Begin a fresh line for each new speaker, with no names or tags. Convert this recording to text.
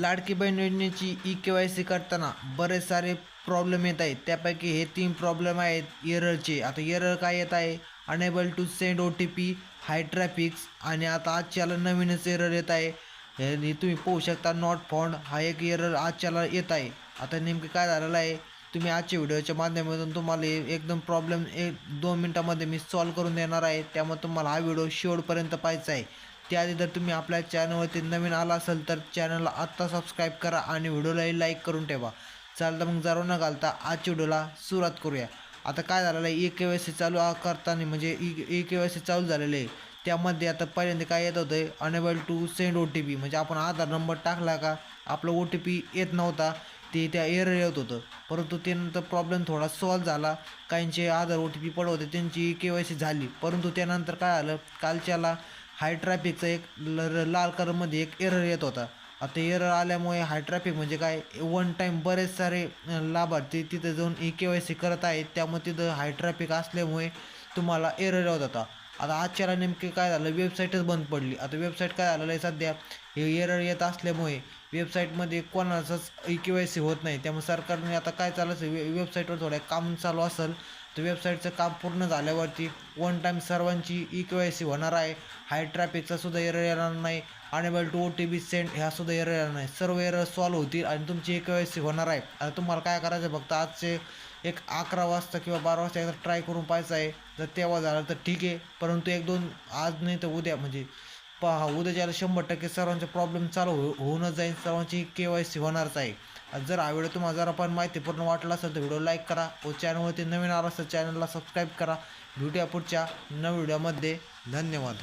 लाडकी बहीण योजनेची E K Y C करताना बरेच सारे प्रॉब्लेम येत आहेत. त्यापैकी हे तीन प्रॉब्लेम आहेत. एररचे. आता एरर काय येत आहे? Unable to send O T P high traffics आणि आता आजच्याला नवीनच एरर येत आहे. हे तुम्ही पाहू शकता नॉट फॉन्ड हा एक एरर आजच्याला येत आहे. आता नेमकं काय झालेलं आहे? तुम्ही आजच्या व्हिडिओच्या माध्यमातून तुम्हाला हे एकदम प्रॉब्लेम एक दोन मिनटामध्ये मी सॉल्व करून देणार आहे. त्यामुळे तुम्हाला हा व्हिडिओ शेवटपर्यंत पाहायचा आहे. त्याआधी जर तुम्ही आपल्या चॅनलवरती नवीन आला असेल तर चॅनलला आत्ता सबस्क्राईब करा आणि व्हिडिओलाही लाईक करून ठेवा. चालतं मग जरा न घालता आजच्या व्हिडिओला सुरुवात करूया. आता काय झालेलं आहे? ई के वाय सी चालू करताना म्हणजे E E K Y C चालू झालेले आहे. त्यामध्ये आता पहिल्यांदा काय येत होतं? Unable to send O T P म्हणजे आपण आधार नंबर टाकला का? आपला ओ टी पी येत नव्हता. ते त्या एअर येत होतं. परंतु त्यानंतर प्रॉब्लेम थोडा सॉल्व झाला. काहींचे आधार ओ टी पी पडवते होते. त्यांची के वाय सी झाली. परंतु त्यानंतर काय झालं कालच्याला हाय ट्रॅफिकचा एक ल लाल कलरमध्ये एक एरर येत होता. आता एरर आल्यामुळे हाय ट्रॅफिक म्हणजे काय? वन टाईम बरेच सारे लाभार्थी तिथं जाऊन ई के वाय सी करत आहेत. त्यामुळे तिथं हाय ट्रॅफिक असल्यामुळे तुम्हाला एरर येत होता. आता आजच्याला नेमके काय झालं? वेबसाईटच बंद पडली. आता वेबसाईट काय झालेलं आहे सध्या? हे एरर येत असल्यामुळे वेबसाईटमध्ये कोणाचंच ई के वाय सी होत नाही. त्यामुळे सरकारने आता काय चालू असेल? वे वेबसाईटवर थोडं काम चालू असेल. तर वेबसाईटचं काम पूर्ण झाल्यावरती वन टाईम सर्वांची ई के वाय सी होणार आहे. हाय ट्रॅफिकचा सुद्धा एरर येणार नाही. Unable to O T P send ह्या सुद्धा एरर येणार नाही. सर्व एरर सॉल्व होतील आणि तुमची ई के वाय सी होणार आहे. आणि तुम्हाला काय करायचं फक्त आजचे एक अकरा वाजता किंवा बारा वाजता एकदा ट्राय करून पाहायचं आहे. जर तेव्हा झालं तर ठीक आहे. परंतु एक दोन आज नाही तर उद्या. म्हणजे पहा उद्याच्याला शंभर टक्के सर्वांचे प्रॉब्लेम चालू हो होऊनच जाईल. सर्वांची के वाय सी होणारच आहे. जर हा व्हिडिओ तुम्हाला जरा पण माहितीपूर्ण वाटला असेल तर व्हिडिओ लाईक करा. व चॅनलवरती नवीन आला असेल चॅनलला सबस्क्राईब करा. भेटूया पुढच्या नवीन व्हिडिओमध्ये. धन्यवाद.